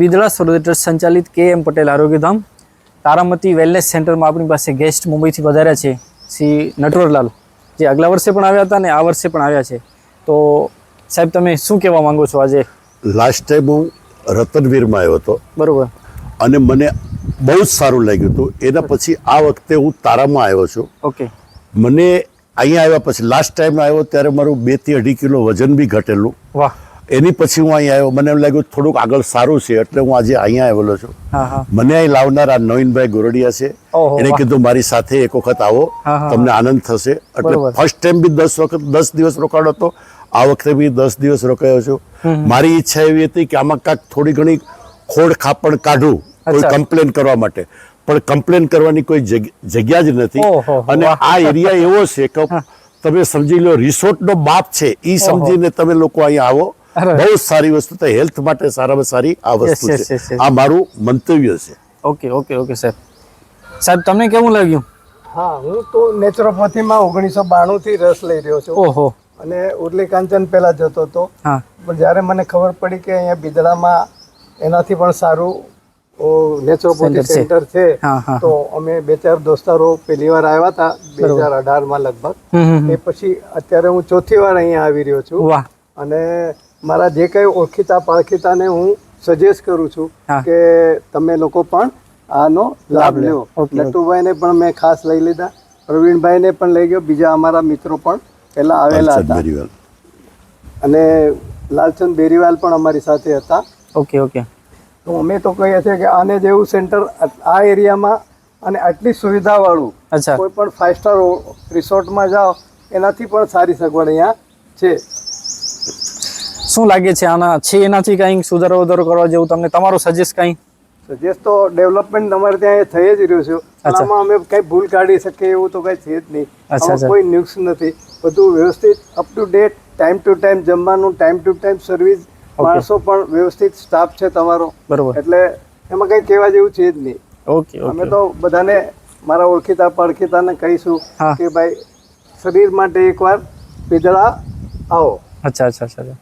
બિદડા સરોદેટર સંચાલિત K M Patel આરોગ્યધામ તારામતી વેલનેસ સેન્ટરમાં આપણી પાસે ગેસ્ટ મુંબઈથી વધાર્યા છે શ્રી નટવરલાલ જે આગલા વર્ષે પણ આવ્યા હતા ને આ વર્ષે પણ આવ્યા છે. તો સાહેબ તમે શું કહેવા માંગો છો આજે? લાસ્ટ ટાઈમ હું રતનવીરમાં આવ્યો હતો. બરાબર. અને મને બહુ જ સારું લાગ્યું હતું. એના પછી આ વખતે હું તારામાં આવ્યો છું. ઓકે. મને અહીંયા આવ્યા પછી લાસ્ટ ટાઈમ આવ્યો ત્યારે મારું બેથી અઢી કિલો વજન બી ઘટેલું. વાહ. એની પછી હું અહીંયા આવ્યો. મને એમ લાગ્યું થોડુંક આગળ સારું છે એટલે હું આજે અહીંયા આવેલો છું. મને અહીં લાવનાર આ નવીનભાઈ ગોરડિયા છે. એને કીધું મારી સાથે એક વખત આવો તમને આનંદ થશે. એટલે ફર્સ્ટ ટાઈમ બી દસ વખત દસ દિવસ રોકાણો હતો. આ વખતે બી દસ દિવસ રોકાયો છું. મારી ઈચ્છા એવી હતી કે આમાં કાંઈક થોડી ઘણી ખોડ ખાપણ કાઢું કોઈ કમ્પ્લેન કરવા માટે. પણ કમ્પ્લેન કરવાની કોઈ જગ્યા જ નથી. અને આ એરિયા એવો છે કે તમે સમજી લો રિસોર્ટનો બાપ છે. એ સમજીને તમે લોકો અહીંયા આવો. બહુ સારી વસ્તુ તો હેલ્થ માટે સારામાં સારી આ વસ્તુ છે. આ મારું મંતવ્ય છે. ઓકે ઓકે ઓકે સાહેબ સાહેબ તમને કેવું લાગ્યું? હા હું તો નેચરોપેથીમાં ઓગણીસો બાણું થી રસ લઈ રહ્યો છું. ઓહો. અને ઉર્લી કાંચન પહેલા જતો હતો. પણ જ્યારે મને ખબર પડી કે અહીંયા બિદડામાં એનાથી પણ સારું નેચરોપેથી સેન્ટર છે. તો અમે બે ચાર દોસ્તારો પહેલી વાર આવ્યા હતા બે હજાર અઢારમાં લગભગ. એ પછી અત્યારે હું ચોથી વાર અહીંયા આવી રહ્યો છું. વાહ. અને મારા જે કંઈ ઓળખીતા પાળખીતાને હું સજેસ્ટ કરું છું કે તમે લોકો પણ આનો લાભ લેવો. નટુભાઈને પણ મેં ખાસ લઈ લીધા. પ્રવીણભાઈને પણ લઈ ગયો. બીજા અમારા મિત્રો પણ પહેલા આવેલા હતા. અને લાલચંદ બેરીવાલ પણ અમારી સાથે હતા. Okay okay. તો અમે તો કહીએ છીએ કે આને જેવું સેન્ટર આ એરિયામાં અને આટલી સુવિધાવાળું કોઈ પણ ફાઇવ સ્ટાર રિસોર્ટમાં જાઓ એનાથી પણ સારી સગવડ અહીંયા છે. શું લાગે છે? આના છે એનાથી કંઈક સુધારો વધારો કરવા જેવું તમને તમારો સજેસ્ટ કંઈ? સજેસ્ટ તો ડેવલપમેન્ટ તમારે ત્યાં થઈ જ રહ્યું છે. આમાં અમે કઈ ભૂલ કાઢી શકીએ એવું તો કઈ છે જ નહીં. કોઈ ન્યુક્સ નથી. બધું વ્યવસ્થિત up to date time to time જમવાનું ટાઈમ ટુ ટાઈમ સર્વિસ માણસો પણ વ્યવસ્થિત સ્ટાફ છે તમારો. બરોબર. એટલે એમાં કઈ કહેવા જેવું છે જ નહીં. ઓકે અમે તો બધાને મારા ઓળખીતા પડખીતાને કહીશું કે ભાઈ શરીર માટે એકવાર પીદળા આવો. અચ્છા અચ્છા અચ્છા.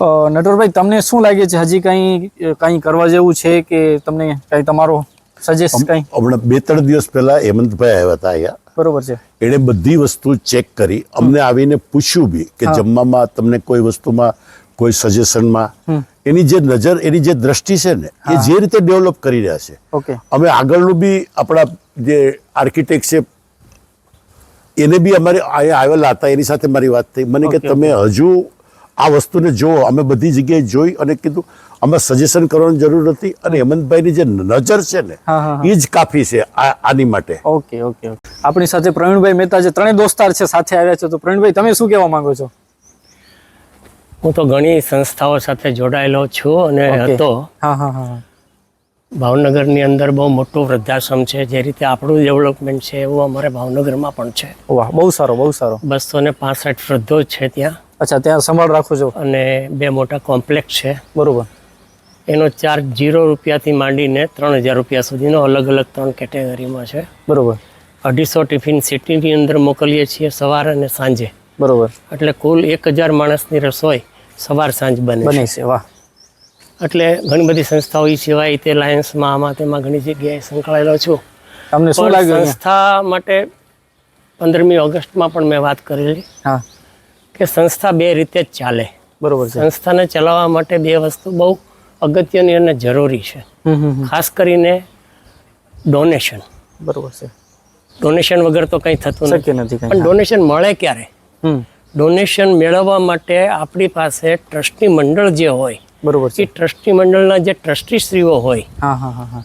નટવરભાઈ તમને શું લાગે છે? હજી કંઈ કંઈ કરવા જેવું છે કે તમને કંઈ તમારો સજેસ્ટ કંઈ? હમણાં બે ત્રણ દિવસ પહેલા હેમંતભાઈ આવ્યા હતા અહીંયા. બરોબર છે. એણે બધી વસ્તુ ચેક કરી. અમને આવીને પૂછ્યું બી કે જમવામાં તમને કોઈ વસ્તુમાં કોઈ સજેશનમાં એની જે નજર એની જે દ્રષ્ટિ છે ને એ જે રીતે ડેવલપ કરી રહ્યા છે. ઓકે. અમે આગળનું બી આપણા જે આર્કિટેક્ટ છે એને બી અમારે આવેલા હતા. એની સાથે મારી વાત થઈ. મને કે તમે હજુ આ વસ્તુને જુઓ. અમે બધી જગ્યાએ જોઈ અને કીધું અમે સજેશન કરવાની જરૂર નથી. અને હેમંતભાઈની જે નજર છે ને. એ જ કાફી છે આ આની માટે. Okay okay okay. આપણી સાથે પ્રવીણભાઈ મહેતા જે ત્રણેય દોસ્તાર છે સાથે આવ્યા છે. તો પ્રવીણભાઈ તમે શું કહેવા માંગો છો? હું તો ઘણી સંસ્થાઓ સાથે જોડાયેલો છું અને હતો. હા હા હા હા. ભાવનગરની અંદર બહુ મોટું વૃદ્ધાશ્રમ છે. જે રીતે આપણું ડેવલપમેન્ટ છે એવું અમારે ભાવનગરમાં પણ છે. વાહ બહુ સારો બહુ સારો. બસો ને પાસઠ વૃદ્ધો છે ત્યાં. અચ્છા ત્યાં સંભાળ રાખો છો. અને બે મોટા કોમ્પ્લેક્સ છે. બરોબર. એનો ચાર્જ જીરો રૂપિયાથી માંડીને ત્રણ હજાર રૂપિયા સુધીનો અલગ અલગ ત્રણ કેટેગરીમાં છે. બરોબર. અઢીસો ટિફિન સિટીની અંદર મોકલીએ છીએ સવારે અને સાંજે. બરોબર. એટલે કુલ એક હજાર માણસની રસોઈ સવાર સાંજ બને બને છે વાહ. એટલે ઘણી બધી સંસ્થાઓ એ સિવાય તે લાયન્સમાં આમાં તેમાં ઘણી જગ્યાએ સંકળાયેલો છું. તમને શું લાગ્યું સંસ્થા માટે પંદરમી ઓગસ્ટમાં પણ મેં વાત કરેલી. હા. કે સંસ્થા બે રીતે જ ચાલે. બરોબર સંસ્થાને ચલાવવા માટે બે વસ્તુ બહુ અગત્યની અને જરૂરી છે. ખાસ કરીને ડોનેશન. બરોબર છે. ડોનેશન વગર તો કંઈ થતું નથી. નથી પણ ડોનેશન મળે ક્યારે? ડોનેશન મેળવવા માટે આપણી પાસે ટ્રસ્ટી મંડળ જે હોય બરોબર એ છે ટ્રસ્ટી મંડળના જે ટ્રસ્ટીશ્રીઓ હોય હા હા હા હા.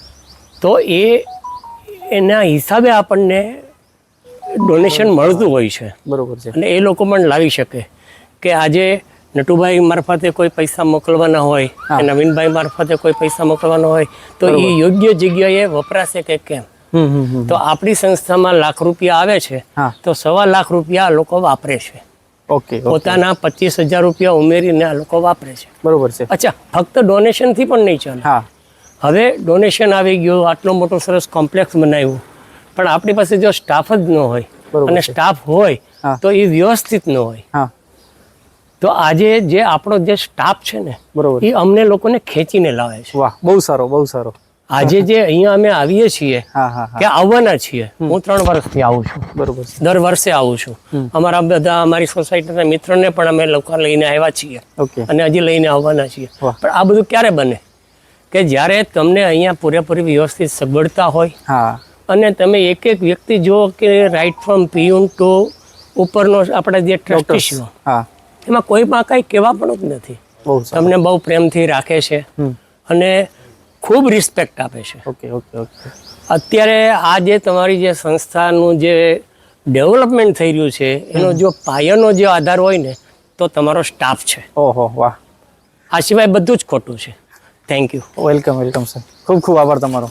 તો એ એના હિસાબે આપણને ડોનેશન મળતું હોય છે. બરોબર છે. અને એ લોકો પણ લાવી શકે કે આજે નટુભાઈ મારફતે કોઈ પૈસા મોકલવાના હોય કે નવીનભાઈ મારફતે કોઈ પૈસા મોકલવાના હોય તો એ યોગ્ય જગ્યાએ વપરાશે કે કેમ? તો આપણી સંસ્થામાં લાખ રૂપિયા આવે છે તો સવા લાખ રૂપિયા લોકો વાપરે છે. Okay okay. પોતાના પચીસ હજાર રૂપિયા ઉમેરીને આ લોકો વાપરે છે. બરોબર છે. અચ્છા ફક્ત ડોનેશનથી પણ નહીં ચાલે. હવે ડોનેશન આવી ગયું આટલો મોટો સરસ કોમ્પ્લેક્સ બનાવ્યું. પણ આપણી પાસે જો સ્ટાફ જ ન હોય અને સ્ટાફ હોય તો એ વ્યવસ્થિત ન હોય. તો આજે જે આપણો જે સ્ટાફ છે ને બરોબર. એ અમને લોકોને ખેંચીને લાવે છે. વાહ બહુ સારો બહુ સારો. આજે જે અહીંયા અમે આવીએ છીએ કે આવવાના છીએ હું ત્રણ વર્ષથી આવું છું. બરોબર દર વર્ષે આવું છું. અમારા બધા અમારી સોસાયટીના મિત્રોને પણ અમે લોકો લઈને આવ્યા છીએ. અને હજી લઈને આવવાના છીએ. પણ આ બધું ક્યારે બને? કે જ્યારે તમને અહીંયા પૂરેપૂરી વ્યવસ્થિત સગવડતા હોય હા. અને તમે એક એક વ્યક્તિ જુઓ કે રાઈટ ફ્રોમ પિયુન ટુ ઉપરનો આપણે જે ટ્રસ્ટીશીઓ એમાં કોઈમાં કાંઈ કહેવા પણ જ નથી. તમને બહુ પ્રેમથી રાખે છે અને ખૂબ રિસ્પેક્ટ આપે છે. Okay okay okay. અત્યારે આ જે તમારી જે સંસ્થાનું જે ડેવલપમેન્ટ થઈ રહ્યું છે એનો જો પાયાનો જે આધાર હોય ને તો તમારો સ્ટાફ છે. ઓહો વાહ. આ સિવાય બધું જ ખોટું છે. Thank you welcome welcome sir ખૂબ ખૂબ આભાર તમારો.